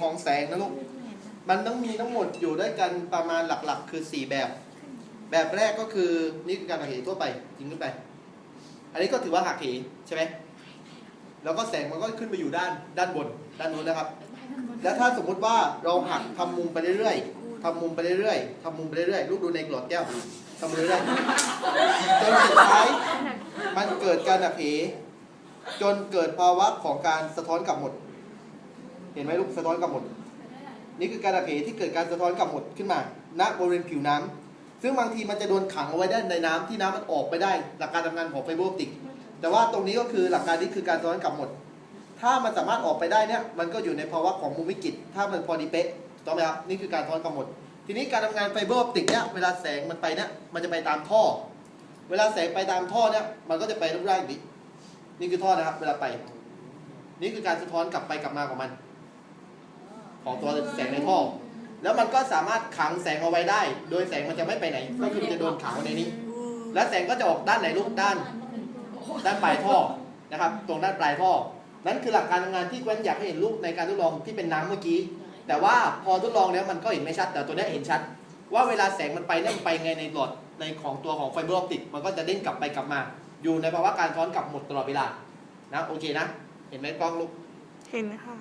ของแสงนะลูก มันต้องมีทั้งหมดอยู่ด้วยกันประมาณหลักๆ คือ 4 แบบ แบบแรกก็คือนี่คือการหักเหทั่วไปทิ้งขึ้นไป อันนี้ก็ถือว่าหักเหใช่ไหมแล้วก็แสงมันก็ขึ้นไปอยู่ด้านด้านบน ด้านนู้นนะครับ แล้วถ้าสมมุติว่าเราหักทำมุมไปเรื่อยๆทำมุมไปเรื่อยๆทำมุมไปเรื่อยๆลูกดูในหลอดแก้วทำเรื่อยๆจนสุดท้ายมันเกิดการหักเหจนเกิดภาวะของการสะท้อนกลับหมด เห็นไหมลูกสะท้อนกลับหมด นี่คือการหักเหยที่เกิดการสะท้อนกลับหมดขึ้นมา ณบริเวณผิวน้ำซึ่งบางทีมันจะโดนขังเอาไว้ได้ในน้ำที่น้ำมันออกไปได้ หลักการทำงานของไฟเบอร์ออปติก แต่ว่าตรงนี้ก็คือหลักการนี้คือการสะท้อนกลับหมด ถ้ามันสามารถออกไปได้เนี่ยมันก็อยู่ในภาวะของมุมวิกฤตถ้ามันพอดีเป๊ะต้องไหมครับนี่คือการสะท้อนกลับหมด ทีนี้การทำงานไฟเบอร์ออปติกเนี่ยเวลาแสงมันไปเนี่ยมันจะไปตามท่อ เวลาแสงไปตามท่อเนี่ยมันก็จะไปรูปร่างนี้นี่คือท่อนะครับเวลาไป นี่คือการสะท้อนกลับไปกลับมาของมัน ของตัวแสงในท่อ แล้วมันก็สามารถขังแสงเอาไว้ได้ โดยแสงมันจะไม่ไปไหน ก็คือจะโดนขังไว้ในนี้ และแสงก็จะออกด้านไหนลูกด้าน ด้านปลายท่อนะครับ ตรงด้านปลายท่อ นั่นคือหลักการทำงานที่แว้นอยากให้เห็นลูกในการทดลองที่เป็นน้ำเมื่อกี้ แต่ว่าพอทดลองแล้วมันก็เห็นไม่ชัด แต่ตัวนี้เห็นชัด ว่าเวลาแสงมันไปนี่มันไปไงในหลอดในของตัวของไฟเบอร์ออปติกมันก็จะเด้งกลับไปกลับมา อยู่ในภาวะการซ้อนกลับหมดตลอดเวลานะโอเคนะ เห็นไหมกล้องลูก เห็นค่ะ